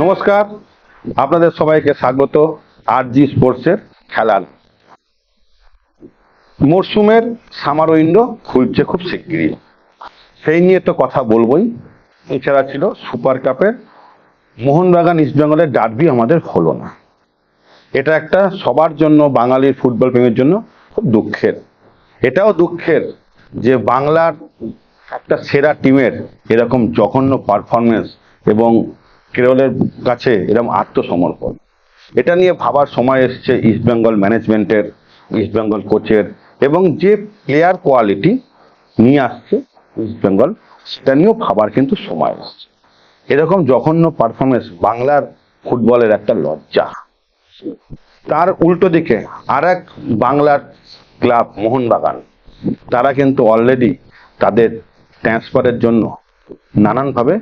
নমস্কার, আপনাদের সবাইকে স্বাগত আর জি স্পোর্টসের খেলার। মরশুমের সামার উইন্ডো খুলছে খুব শিগগিরই। সেই নিয়ে তো কথা বলবোই। এছাড়া ছিল সুপার কাপের মোহনবাগান ইস্টবেঙ্গলের ডার্বি আমাদের হলো না। এটা একটা সবার জন্য বাঙালির ফুটবল প্রেমের জন্য খুব দুঃখের। এটাও দুঃখের যে বাংলার একটা সেরা টিমের এরকম জঘন্য পারফরমেন্স এবং কেরলের কাছে এরকম আত্মসমর্পণ। এটা নিয়ে ভাবার সময় এসছে ইস্টবেঙ্গল ম্যানেজমেন্টের ইস্টবেঙ্গল কোচের এবং যে প্লেয়ার কোয়ালিটি নিয়ে আসছে ইস্টবেঙ্গল সেটা নিয়েও ভাবার কিন্তু সময় এসছে। এরকম জঘন্য পারফরমেন্স বাংলার ফুটবলের একটা লজ্জা। তার উল্টো দিকে আর এক বাংলার ক্লাব মোহনবাগান, তারা কিন্তু অলরেডি তাদের ট্রান্সফারের জন্য নানানভাবে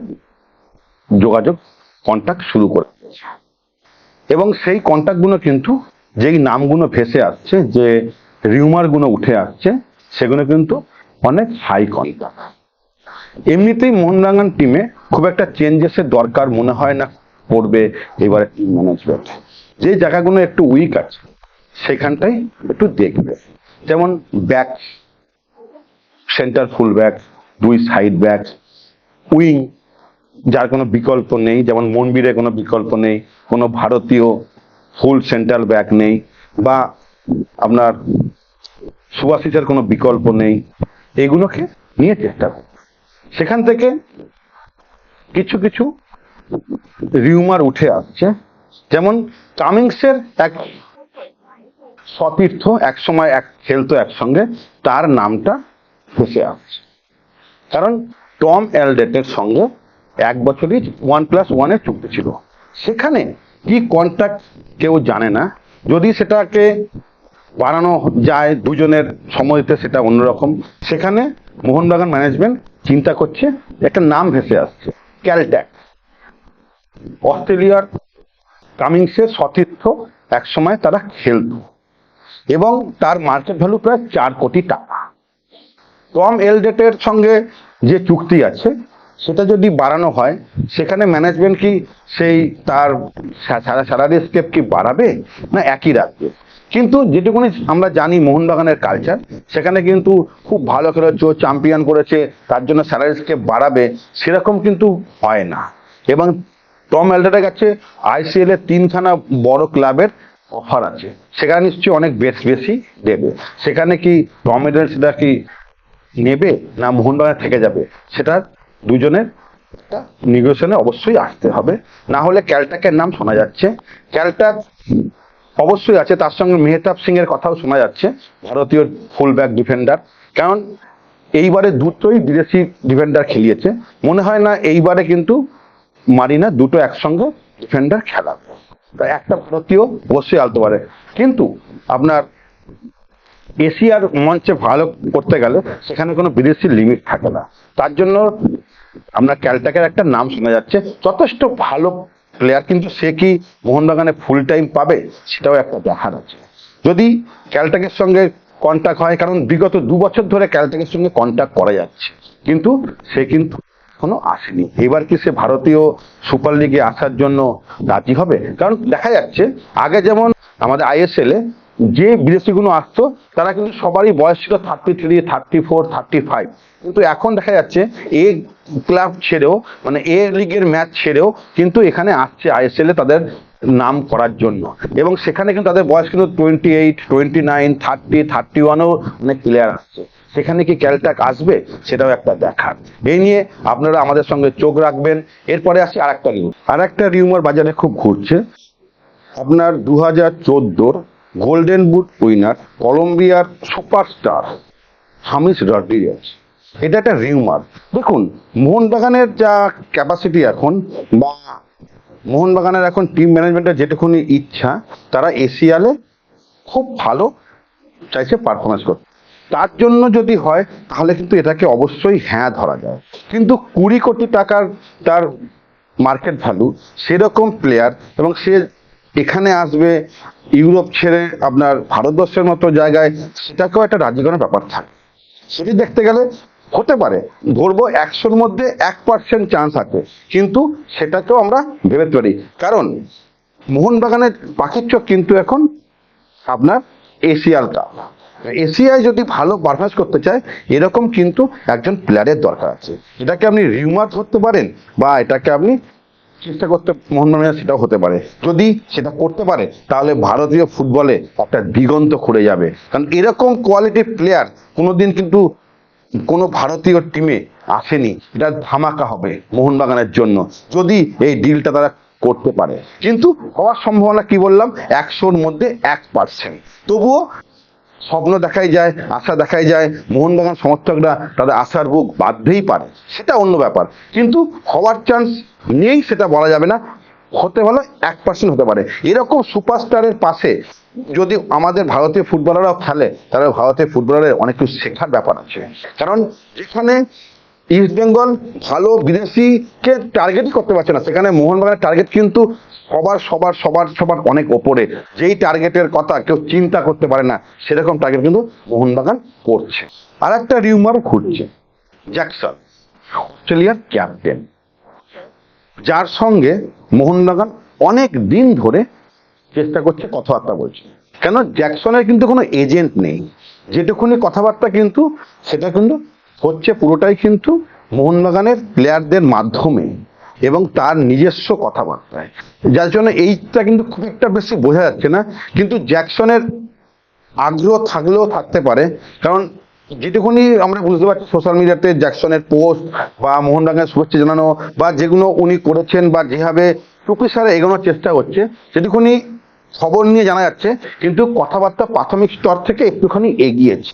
যোগাযোগ কন্ট্যাক্ট শুরু করে। এবং সেই কন্ট্যাক্টগুলো কিন্তু, যেই নামগুলো ভেসে আসছে, যে রিউমারগুলো উঠে আসছে, সেগুলো কিন্তু অনেক হাই কন্ট্যাক্ট এমনিতেই মোহনবাগান টিমে খুব একটা চেঞ্জেসের দরকার মনে হয় না, পড়বে এবারে টিম ম্যানেজমেন্ট যে জায়গাগুলো একটু উইক আছে, সেখানটাই একটু দেখবে। যেমন ব্যাক সেন্টার ফুল ব্যাক দুই সাইড ব্যাক উইং যার কোনো বিকল্প নেই, যেমন মনবীরে কোনো বিকল্প নেই, কোনো ভারতীয় ফুল সেন্ট্রাল ব্যাক নেই, বা আপনার সুভাষিসের কোনো বিকল্প নেই, এগুলোকে নিয়ে চেষ্টা করুন। সেখান থেকে কিছু কিছু রিউমার উঠে আসছে, যেমন কামিংসের এক সতীর্থ এক সময় এক খেলতো একসঙ্গে, তার নামটা ভেসে আসছে। কারণ টম এলডেটের সঙ্গে এক বছরই ওয়ান প্লাস ওয়ানে চুক্তি ছিল। সেখানে কি কন্ট্রাক্ট কেউ জানে না? যদি সেটাকে বাড়ানো যায় দুজনের সময়তে সেটা অন্যরকম। সেখানে মোহনবাগান ম্যানেজমেন্ট চিন্তা করছে, একটা নাম ভেসে আসছে ক্যালট্যাক অস্ট্রেলিয়ার কামিংসের সতীর্থ একসময় তারা খেলতো এবং তার মার্কেট ভ্যালু প্রায় চার কোটি টাকা। টম এলডেটের সঙ্গে যে চুক্তি আছে সেটা যদি বাড়ানো হয়, সেখানে ম্যানেজমেন্ট কি সেই তার স্যালারি স্কেপ কি বাড়াবে? না, একই রাখবে। কিন্তু যেটুকুনি আমরা জানি মোহনবাগানের কালচার সেখানে কিন্তু খুব ভালো খেলেছে চ্যাম্পিয়ন করেছে, তার জন্য স্যালারি স্কেপ বাড়াবে, সেরকম কিন্তু হয় না। এবং টম এলডেটের কাছে আইসিএল এর তিনখানা বড় ক্লাবের অফার আছে। সেখানে নিশ্চয়ই অনেক বেশ বেশি দেবে। সেখানে কি টম সেটা কি নেবে, না মোহনবাগান থেকে যাবে, সেটা দুজনের নিগোসিয়েশনে অবশ্যই আসতে হবে। না হলে ক্যালটাকের নাম শোনা যাচ্ছে। ক্যালটাক অবশ্যই আছে, তার সঙ্গে মেহতাব সিং এর কথাও শোনা যাচ্ছে, ভারতীয় ফুল ব্যাক ডিফেন্ডার কারণ এইবারে দুটোই বিদেশি ডিফেন্ডার খেলিয়েছে। মনে হয় না এইবারে কিন্তু মারিনা দুটো একসঙ্গে ডিফেন্ডার খেলাবে। একটা ভারতীয় অবশ্যই আলতে পারে। কিন্তু আপনার এশিয়ার মঞ্চে ভালো করতে গেলে সেখানে কোনো বিদেশি লিমিট থাকে না। তার জন্য আমরা ক্যালটাকের একটা নাম শোনা যাচ্ছে। যথেষ্ট ভালো প্লেয়ার কিন্তু সে কি মোহনবাগানে ফুল টাইম পাবে? সেটাও একটা দেখার আছে। যদি ক্যালটাকের সঙ্গে কন্ট্যাক্ট হয়, কারণ বিগত দু বছর ধরে ক্যালটাকের সঙ্গে কন্ট্যাক্ট করা যাচ্ছে। কিন্তু সে কিন্তু এখনও আসেনি। এবার কি সে ভারতীয় সুপার লিগে আসার জন্য রাজি হবে? কারণ দেখা যাচ্ছে, আগে যেমন আমাদের আইএসএল এ যে বিদেশিগুলো আসতো, তারা কিন্তু সবারই বয়স ছিল thirty three thirty four thirty five কিন্তু এখন দেখা যাচ্ছে, এ ক্লাব ছেড়েও মানে এ লিগের ম্যাচ ছেড়েও কিন্তু এখানে আসছে আইএসএল এ তাদের নাম করার জন্য। এবং সেখানে কিন্তু তাদের বয়স কিন্তু twenty eight twenty nine thirty thirty ওয়ানও অনেক প্লেয়ার আসছে। সেখানে কি ক্যালটাক আসবে, সেটাও একটা দেখার। এই নিয়ে আপনারা আমাদের সঙ্গে চোখ রাখবেন। এরপরে আসি আর একটা রিউমার আর একটা রিউমার বাজারে খুব ঘুরছে। আপনার দু হাজার চোদ্দোর গোল্ডেন বুট উইনার কলম্বিয়ার সুপারস্টার হামিস রড্রিগেজ এটা একটা রিউমার দেখুন, মোহনবাগানের যা ক্যাপাসিটি এখন বা মোহনবাগানের এখন টিম ম্যানেজমেন্টের যেটুকুনি ইচ্ছা, তারা এশিয়ালে খুব ভালো চাইছে পারফরমেন্স করতে। তার জন্য যদি হয়, তাহলে কিন্তু এটাকে অবশ্যই হ্যাঁ ধরা যায়। কিন্তু কুড়ি কোটি টাকার তার মার্কেট ভ্যালু সেরকম প্লেয়ার এবং সে এখানে আসবে, ইউরোপ ছেড়ে আপনার ভারতবর্ষের মতো জায়গায়, সেটাকেও একটা রাজ্যগণের ব্যাপার থাকে। সেটি দেখতে গেলে হতে পারে, ধরবো একশোর মধ্যে এক পার্সেন্ট চান্স আছে, কিন্তু সেটাকেও আমরা ভেবে পারি কারণ মোহনবাগানের পাখির চোখ কিন্তু এখন আপনার এশিয়ার কাপ এশিয়ায় যদি ভালো পারফরমেন্স করতে চায়, এরকম কিন্তু একজন প্লেয়ারের দরকার আছে। এটাকে আপনি রিউমার ধরতে পারেন, বা এটাকে আপনি চেষ্টা করতে মোহনবাগান সেটাও হতে পারে। যদি সেটা করতে পারে, তাহলে ভারতীয় ফুটবলে একটা দিগন্ত খুলে যাবে। কারণ এরকম কোয়ালিটির প্লেয়ার কোনোদিন কিন্তু কোনো ভারতীয় টিমে আসেনি। এটা ধামাকা হবে মোহনবাগানের জন্য, যদি এই ডিলটা তারা করতে পারে। কিন্তু হওয়ার সম্ভাবনা কি বললাম? একশোর মধ্যে এক পার্সেন্ট তবুও স্বপ্ন দেখাই যায়, আশা দেখাই যায়, মোহনবাগান সমর্থকরা তাদের আশার বুক বাঁধতেই পারে। সেটা অন্য ব্যাপার। কিন্তু হওয়ার চান্স নেই সেটা বলা যাবে না। হতে হলে এক পার্সেন্ট হতে পারে। এরকম সুপারস্টারের পাশে যদি আমাদের ভারতীয় ফুটবলাররাও খেলে, তাহলে ভারতীয় ফুটবলারের অনেক কিছু শেখার ব্যাপার আছে। কারণ যেখানে ইস্ট বেঙ্গল ভালো বিদেশিকে টার্গেটই করতে পারছে না। সেখানে মোহনবাগানের টার্গেট কিন্তু সবার সবার সবার সবার অনেক ওপরে। যেই টার্গেটের কথা কেউ চিন্তা করতে পারে না, সেরকম টার্গেট কিন্তু মোহনবাগান করছে। আর একটা রিউমার ঘুরছে। জ্যাকসন অস্ট্রেলিয়ার ক্যাপ্টেন যার সঙ্গে মোহনবাগান অনেক দিন ধরে চেষ্টা করছে, কথাবার্তা বলছে। কেন? জ্যাকসনের কিন্তু কোনো এজেন্ট নেই। যেটুকুনি কথাবার্তা কিন্তু, সেটা কিন্তু হচ্ছে পুরোটাই কিন্তু মোহনবাগানের প্লেয়ারদের মাধ্যমে এবং তার নিজস্ব কথাবার্তায়। যার জন্য এইটা কিন্তু খুব একটা বেশি বোঝা যাচ্ছে না। কিন্তু জ্যাকসনের আগ্রহ থাকলেও থাকতে পারে। কারণ যেটুকুনি আমরা বুঝতে পারছি সোশ্যাল মিডিয়াতে জ্যাকসনের পোস্ট বা মোহনবাগানের শুভেচ্ছা জানানো বা যেগুলো উনি করেছেন বা যেভাবে টুকিসারে এগোনোর চেষ্টা হচ্ছে সেটুকুনি খবর নিয়ে জানা যাচ্ছে, কিন্তু কথাবার্তা প্রাথমিক স্তর থেকে একটুখানি এগিয়েছে।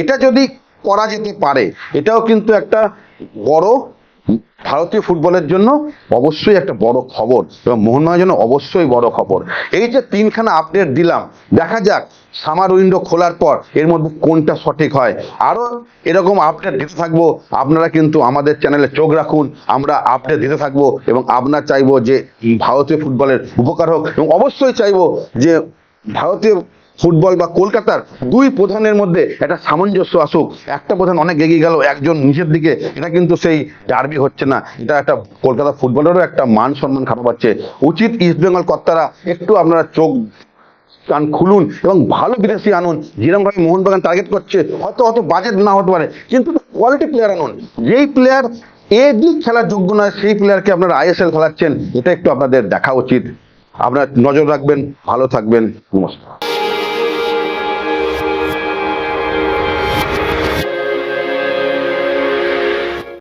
এটা যদি করা যেতে পারে, এটাও কিন্তু একটা বড় ভারতীয় ফুটবলের জন্য অবশ্যই একটা বড় খবর এবং মোহনবাগানের জন্য অবশ্যই বড় খবর। এই যে তিনখানা আপডেট দিলাম, দেখা যাক সামার উইন্ডো খোলার পর এর মধ্যে কোনটা সঠিক হয়। আরও এরকম আপডেট দিতে থাকব, আপনারা কিন্তু আমাদের চ্যানেলে চোখ রাখুন, আমরা আপডেট দিতে থাকব এবং আপনার চাইব যে ভারতীয় ফুটবলের উপকার হোক এবং অবশ্যই চাইব যে ভারতীয় ফুটবল বা কলকাতার দুই প্রধানের মধ্যে একটা সামঞ্জস্য আসুক। একটা প্রধান অনেক এগিয়ে গেল, একজন নিচের দিকে, এটা কিন্তু সেই ডার্বি হচ্ছে না। এটা একটা কলকাতা ফুটবলেরও একটা মান সম্মান খারাপ পাচ্ছে উচিত ইস্টবেঙ্গল কর্তারা একটু আপনারা চোখ, কান খুলুন এবং ভালো বিদেশি আনুন। যেরকম ভাবে মোহনবাগান টার্গেট করছে, হয়তো অত বাজেট না হতে পারে, কিন্তু কোয়ালিটি প্লেয়ার আনুন। যেই প্লেয়ার এ লিগ খেলার যোগ্য নয়, সেই প্লেয়ারকে আপনারা আইএসএল খেলাচ্ছেন, এটা একটু আপনাদের দেখা উচিত। আপনারা নজর রাখবেন, ভালো থাকবেন, নমস্কার।